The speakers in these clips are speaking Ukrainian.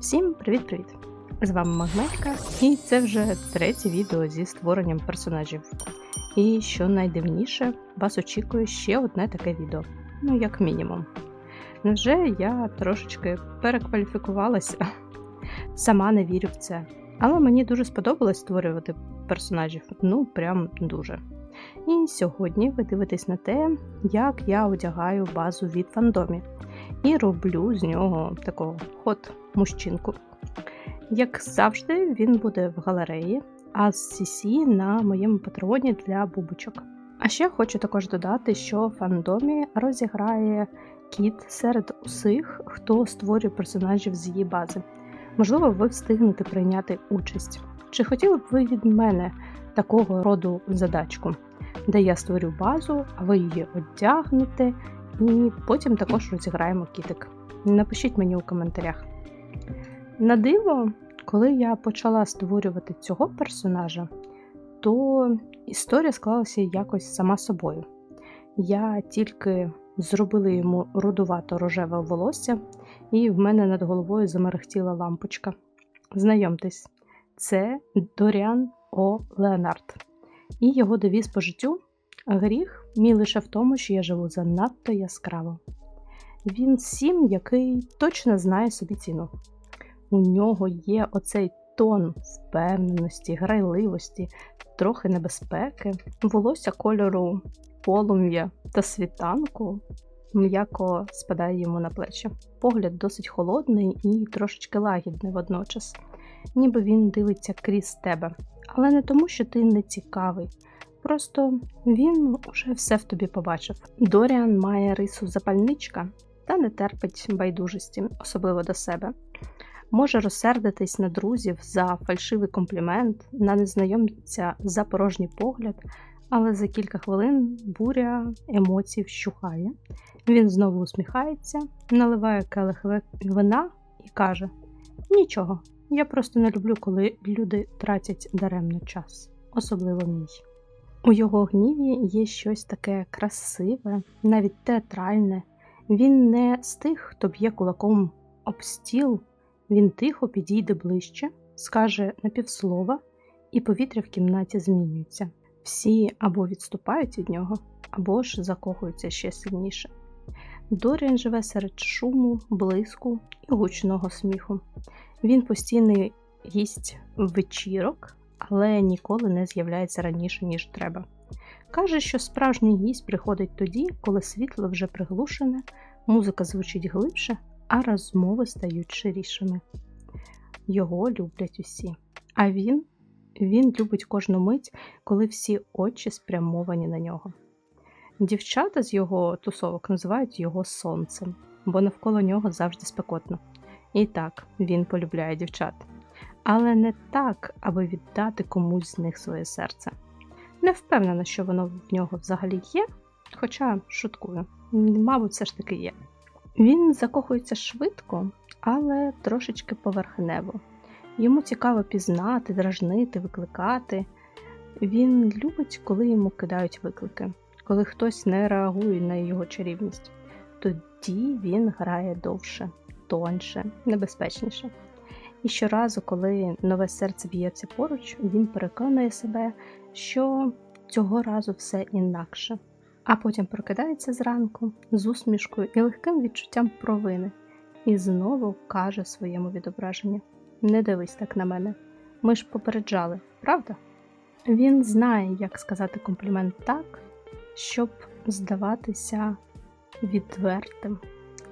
Всім привіт-привіт! З вами Магнетка, і це вже третє відео зі створенням персонажів. І що найдивніше, вас очікує ще одне таке відео, ну як мінімум. Невже я трошечки перекваліфікувалася? Сама не вірю в це. Але мені дуже сподобалось створювати персонажів, ну прям дуже. І сьогодні ви дивитесь на те, як я одягаю базу від фандомі і роблю з нього такого ход мужчинку. Як завжди, він буде в галереї, а з CC на моєму патреоні для бубочок. А ще хочу також додати, що фандомі розіграє кіт серед усіх, хто створює персонажів з її бази. Можливо, ви встигнете прийняти участь. Чи хотіли б ви від мене такого роду задачку, де я створю базу, а ви її одягнете, і потім також розіграємо кітик. Напишіть мені у коментарях. На диво, коли я почала створювати цього персонажа, то історія склалася якось сама собою. Я тільки зробила йому рудувато рожеве волосся, і в мене над головою замерехтіла лампочка. Знайомтесь, це Доріан О. Леонард. І його девіз по життю гріх мій лише в тому, що я живу занадто яскраво. Він сім, який точно знає собі ціну. У нього є оцей тон впевненості, грайливості, трохи небезпеки, волосся кольору полум'я та світанку м'яко спадає йому на плечі. Погляд досить холодний і трошечки лагідний водночас, ніби він дивиться крізь тебе. Але не тому, що ти не цікавий. Просто він уже все в тобі побачив. Доріан має рису запальничка та не терпить байдужості, особливо до себе. Може розсердитись на друзів за фальшивий комплімент, на незнайомця за порожній погляд, але за кілька хвилин буря емоцій вщухає. Він знову усміхається, наливає келих вина і каже: Нічого, я просто не люблю, коли люди тратять даремно час, особливо мій. У його гніві є щось таке красиве, навіть театральне. Він не з тих, хто б'є кулаком об стіл, він тихо підійде ближче, скаже напівслова, і повітря в кімнаті змінюється. Всі або відступають від нього, або ж закохуються ще сильніше. Доріан живе серед шуму, блиску і гучного сміху. Він постійний гість вечірок, але ніколи не з'являється раніше, ніж треба. Каже, що справжній гість приходить тоді, коли світло вже приглушене, музика звучить глибше, а розмови стають ширішими. Його люблять усі. А він він любить кожну мить, коли всі очі спрямовані на нього. Дівчата з його тусовок називають його сонцем, бо навколо нього завжди спекотно. І так, він полюбляє дівчат. Але не так, аби віддати комусь з них своє серце. Не впевнена, що воно в нього взагалі є, хоча шуткую, мабуть, все ж таки є. Він закохується швидко, але трошечки поверхнево. Йому цікаво пізнати, дражнити, викликати. Він любить, коли йому кидають виклики, коли хтось не реагує на його чарівність. Тоді він грає довше, тоньше, небезпечніше. І щоразу, коли нове серце б'ється поруч, він переконує себе, що цього разу все інакше, а потім прокидається зранку з усмішкою і легким відчуттям провини, і знову каже своєму відображенню: Не дивись так на мене. Ми ж попереджали, правда? Він знає, як сказати комплімент так, щоб здаватися відвертим,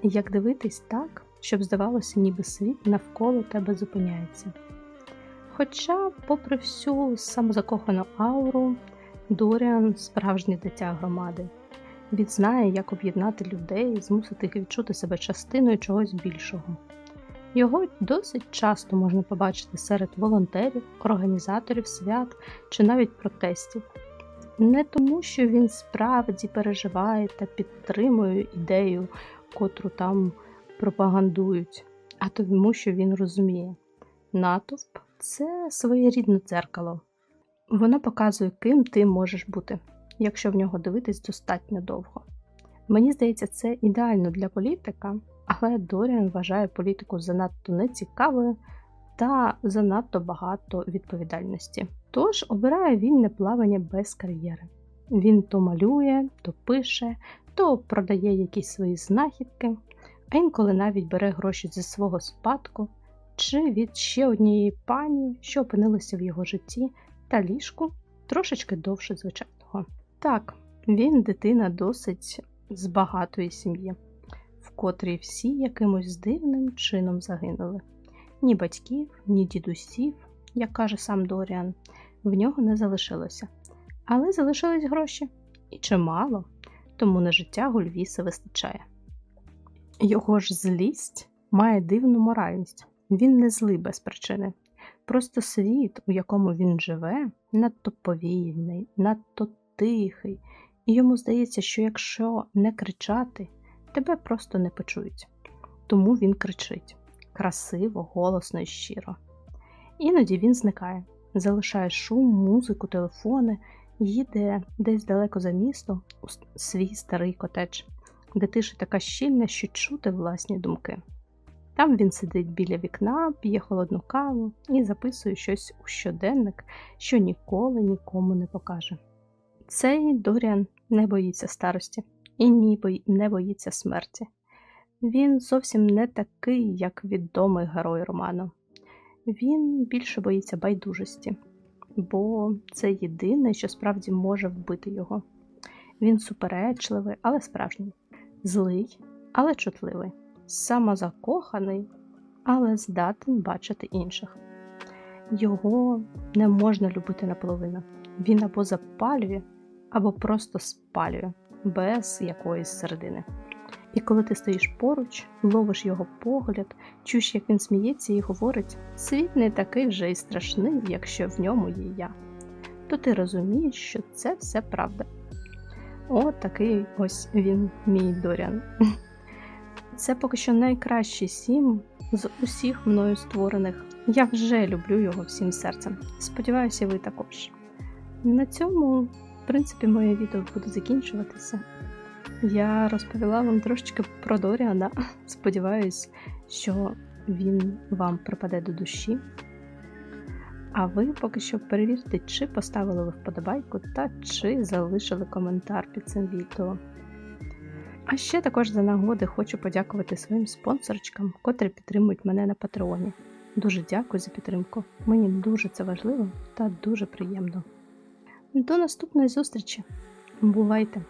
як дивитись так, щоб здавалося, ніби світ навколо тебе зупиняється. Хоча, попри всю самозакохану ауру, Доріан справжнє дитя громади. Він знає, як об'єднати людей, змусити їх відчути себе частиною чогось більшого. Його досить часто можна побачити серед волонтерів, організаторів свят чи навіть протестів. Не тому, що він справді переживає та підтримує ідею, котру там пропагандують, а тому, що він розуміє, натовп це своєрідне дзеркало. Воно показує, ким ти можеш бути, якщо в нього дивитись достатньо довго. Мені здається, це ідеально для політика, Але Доріан вважає політику занадто нецікавою та занадто багато відповідальності. Тож обирає вільне плавання без кар'єри. Він то малює, то пише, то продає якісь свої знахідки, а інколи навіть бере гроші зі свого спадку чи від ще однієї пані, що опинилася в його житті, та ліжку трошечки довше звичайного. Так, він дитина досить з багатої сім'ї, в котрій всі якимось дивним чином загинули. Ні батьків, ні дідусів, як каже сам Доріан, в нього не залишилося. Але залишились гроші. І чимало, тому на життя Гульвіса вистачає. Його ж злість має дивну моральність. Він не злий без причини. Просто світ, у якому він живе, надто повільний, надто тихий, і йому здається, що якщо не кричати, тебе просто не почують. Тому він кричить красиво, голосно і щиро. Іноді він зникає, залишає шум, музику, телефони, їде десь далеко за місто у свій старий котедж, де тиша така щільна, що чути власні думки. Там він сидить біля вікна, п'є холодну каву і записує щось у щоденник, що ніколи нікому не покаже. Цей Доріан не боїться старості і ніби не боїться смерті. Він зовсім не такий, як відомий герой роману. Він більше боїться байдужості, бо це єдине, що справді може вбити його. Він суперечливий, але справжній, злий, але чутливий, самозакоханий, але здатен бачити інших. Його не можна любити наполовину. Він або запалює, або просто спалює, без якоїсь середини. І коли ти стоїш поруч, ловиш його погляд, чуєш, як він сміється і говорить, світ не такий вже й страшний, якщо в ньому є я, то ти розумієш, що це все правда. От такий ось він, мій Доріан. Це поки що найкращий сім з усіх мною створених. Я вже люблю його всім серцем. Сподіваюся, ви також. На цьому, в принципі, моє відео буде закінчуватися. Я розповіла вам трошечки про Доріана. Сподіваюсь, що він вам припаде до душі. А ви поки що перевірте, чи поставили ви вподобайку та чи залишили коментар під цим відео. А ще також за нагоди хочу подякувати своїм спонсорчикам, котрі підтримують мене на Патреоні. Дуже дякую за підтримку. Мені дуже це важливо та дуже приємно. До наступної зустрічі! Бувайте!